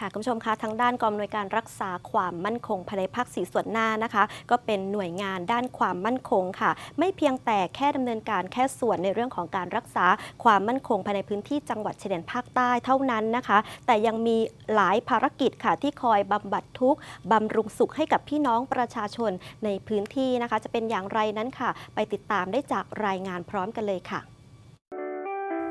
ค่ะคุณผู้ชมคะทางด้านกองอำนวยการรักษาความมั่นคงภายในภาคสีส่วนหน้านะคะ ก็เป็นหน่วยงานด้านความมั่นคงค่ะ ไม่เพียงแต่แค่ดำเนินการแค่ส่วนในเรื่องของการรักษาความมั่นคงภายในพื้นที่จังหวัดชายแดนภาคใต้เท่านั้นนะคะ แต่ยังมีหลายภารกิจค่ะที่คอยบำบัดทุกข์บำรุงสุขให้กับพี่น้องประชาชนในพื้นที่นะคะ จะเป็นอย่างไรนั้นค่ะ ไปติดตามได้จากรายงานพร้อมกันเลยค่ะ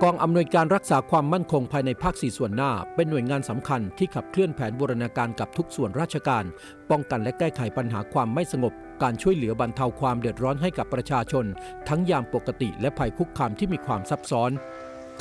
กองอำนวยการรักษาความมั่นคงภายในภาคสี่ส่วนหน้า เป็นหน่วยงานสำคัญที่ขับเคลื่อนแผนบูรณาการกับทุกส่วนราชการ ป้องกันและแก้ไขปัญหาความไม่สงบ การช่วยเหลือบรรเทาความเดือดร้อนให้กับประชาชน ทั้งยามปกติและภัยคุกคามที่มีความซับซ้อน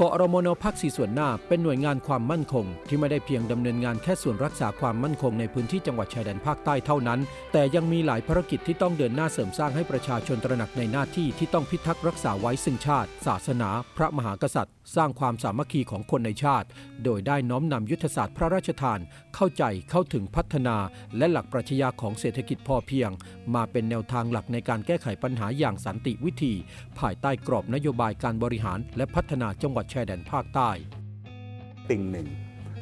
กอรมนภาคสี่ส่วนหน้าเป็นหน่วยงานความมั่นคง ที่ไม่ได้เพียงดำเนินงานแค่ส่วนรักษาความมั่นคงในพื้นที่จังหวัดชายแดนภาคใต้เท่านั้น แต่ยังมีหลายภารกิจที่ต้องเดินหน้าเสริมสร้างให้ประชาชนตระหนักในหน้าที่ที่ต้องพิทักษ์รักษาไว้ซึ่งชาติ ศาสนา พระมหากษัตริย์ สร้างความสามัคคีของคนในชาติ โดยได้น้อมนำยุทธศาสตร์พระราชทาน เข้าใจเข้าถึงพัฒนา และหลักปรัชญาของเศรษฐกิจพอเพียง มาเป็นแนวทางหลักในการแก้ไขปัญหาอย่างสันติวิธี ภายใต้กรอบนโยบายการบริหารและพัฒนาจังหวัดชายแดนภาคใต้ ติ่งหนึ่ง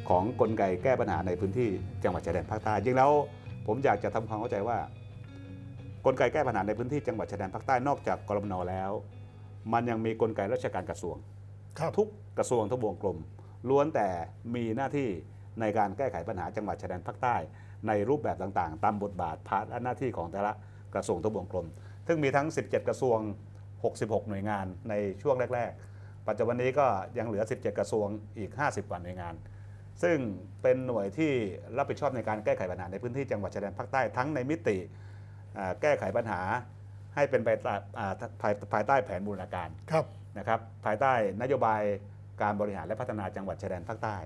ของกลไกแก้ปัญหาในพื้นที่จังหวัดชายแดนภาคใต้จริงแล้วผมอยากจะทำความเข้าใจว่า กลไกแก้ปัญหาในพื้นที่จังหวัดชายแดนภาคใต้นอกจากกรมนแล้ว มันยังมีกลไกราชการกระทรวงรทุกกระทรวงทบวงกลมล้วนแต่มีหน้าที่ในการแก้ไขปัญหาจังหวัดชายแดนภาคใต้ ในรูปแบบต่างๆ ตามบทบาทภาระหน้าที่ของแต่ละกระทรวงทบวงกลม ซึ่งมีทั้ง 17 กระทรวง 66 หน่วยงานในช่วงแรก ๆ ปัจจุบันนี้ก็ยังเหลือ 17 กระทรวงอีก 50กว่าหน่วยงาน ซึ่งเป็นหน่วยที่รับผิดชอบในการแก้ไขปัญหาในพื้นที่จังหวัดชายแดนภาคใต้ทั้งในมิติอ่าแก้ไขปัญหาให้เป็นไปตามอ่าภายภายใต้แผนบูรณาการครับนะครับภายใต้นโยบายการบริหารและพัฒนาจังหวัดชายแดนภาคใต้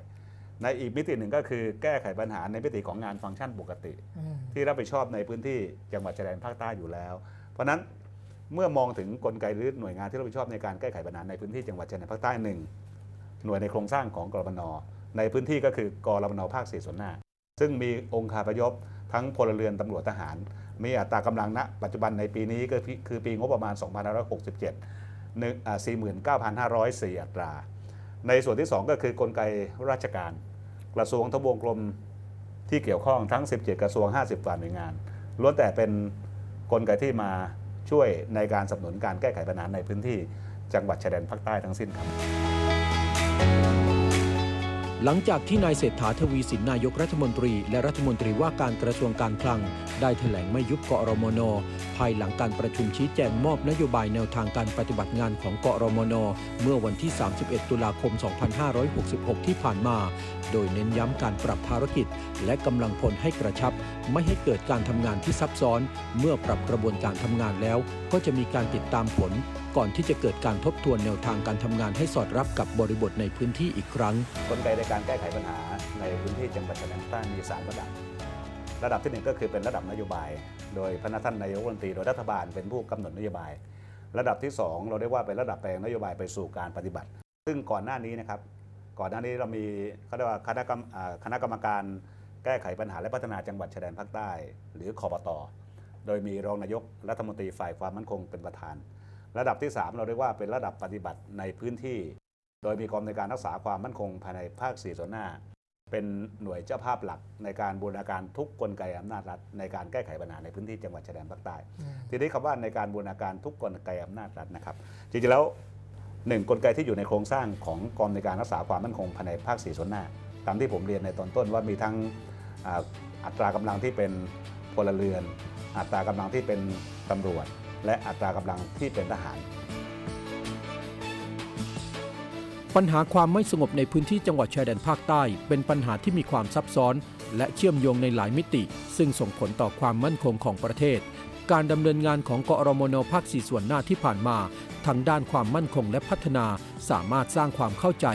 ในอีกมิติหนึ่งก็คือแก้ไขปัญหาในมิติของงานฟังก์ชันปกติอืมที่รับผิดชอบในพื้นที่จังหวัดชายแดนภาคใต้อยู่แล้ว เพราะฉะนั้น เมื่อมองถึงกลไกหรือหน่วยงานที่รับผิดชอบในการแก้ไขปัญหาในพื้นที่จังหวัดชายแดนภาคใต้หนึ่งหน่วยในโครงสร้างของกรมนในพื้นที่ก็คือกรมนภาคสี่ส่วนหน้า ซึ่งมีองค์คาพยพทั้งพลเรือนตำรวจทหาร มีอัตรากำลังณปัจจุบันในปีนี้ก็คือปีงบประมาณ 2567หนึ่งอ่า49,504 อัตรา ในส่วนที่ 2 ก็คือกลไกราชการ กระทรวงทบวงกรมที่เกี่ยวข้องทั้ง 17 กระทรวง 50กว่าหน่วยงานล้วนแต่เป็นกลไกที่มา ช่วยในการสนับสนุนการแก้ไขปัญหาในพื้นที่จังหวัดชายแดนภาคใต้ทั้งสิ้นครับ หลังจากที่นายเศรษฐาทวีสินนายกรัฐมนตรี และรัฐมนตรีว่าการกระทรวงการคลัง ได้แถลงไม่ยุบกอรมน ภายหลังการประชุมชี้แจงมอบนโยบายแนวทางการปฏิบัติงานของกอรมน เมื่อวันที่ 31 ตุลาคม 2566 ที่ผ่านมา โดยเน้นย้ำการปรับภารกิจ และกำลังพลให้กระชับ ไม่ให้เกิดการทำงานที่ซับซ้อน เมื่อปรับกระบวนการทำงานแล้ว ก็จะมีการติดตามผล ก่อนที่จะเกิดการทบทวนแนวทางการทำงานให้สอดรับกับบริบทในพื้นที่อีกครั้ง กลไกในการแก้ไขปัญหาในพื้นที่จังหวัดชายแดนภาคใต้มี3ระดับ ระดับทีหนึ่1ก็คือเป็นระดับนโยบาย โดยพระท่านนายกรัฐมนตรีโดยรัฐบาลเป็นผู้กำหนดนโยบาย ระดับที่ 2 เราเรียกว่าเป็นระดับแปลงนโยบายไปสู่การปฏิบัติ ซึ่งก่อนหน้านี้นะครับ ก่อนหน้านี้เรามีเขาเรียกว่าคณะกรรมคณะกรรมการแก้ไขปัญหาและพัฒนาจังหวัดชายแดนภาคใต้ หรือคอปตโดยมีรองนายกรัฐมนตรีฝ่ายความมั่นคงเป็นประธาน ระดับที่ 3 เราเรียกว่าเป็นระดับปฏิบัติในพื้นที่ โดยมีกองในการรักษาความมั่นคงภายในภาค4ส่วนหน้า เป็นหน่วยเจ้าภาพหลักในการบูรณาการทุกกลไกอำนาจรัฐ ในการแก้ไขปัญหาในพื้นที่จังหวัดชายแดนภาคใต้ ทีนี้คำว่าในการบูรณาการทุกกลไกอำนาจรัฐนะครับ จริงๆแล้วหนึ่งกลไกที่อยู่ในโครงสร้างของกองในการรักษาความมั่นคงภายในภาค4ส่วนหน้า ตามที่ผมเรียนในตอนต้นว่ามีทั้งอัตรากำลังที่เป็นพลเรือน อัตรากำลังที่เป็นตำรวจ และอัตรากำลังที่เป็นทหาร ปัญหาความไม่สงบในพื้นที่จังหวัดชายแดนภาคใต้ เป็นปัญหาที่มีความซับซ้อน และเชื่อมโยงในหลายมิติ ซึ่งส่งผลต่อความมั่นคงของประเทศ การดำเนินงานของกอรมนภาคสี่ส่วนหน้าที่ผ่านมาทั้งด้านความมั่นคงและพัฒนา สามารถสร้างความเข้าใจ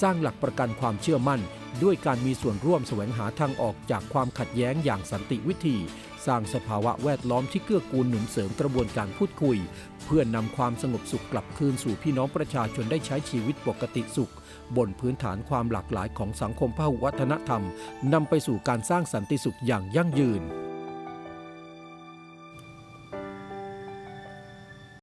สร้างหลักประกันความเชื่อมั่น ด้วยการมีส่วนร่วมแสวงหาทางออกจากความขัดแย้งอย่างสันติวิธี สร้างสภาวะแวดล้อมที่เกื้อกูลหนุนเสริมกระบวนการพูดคุย เพื่อนำความสงบสุขกลับคืนสู่พี่น้องประชาชนได้ใช้ชีวิตปกติสุข บนพื้นฐานความหลากหลายของสังคมพหุวัฒนธรรมนำไปสู่การสร้างสันติสุขอย่างยั่งยืน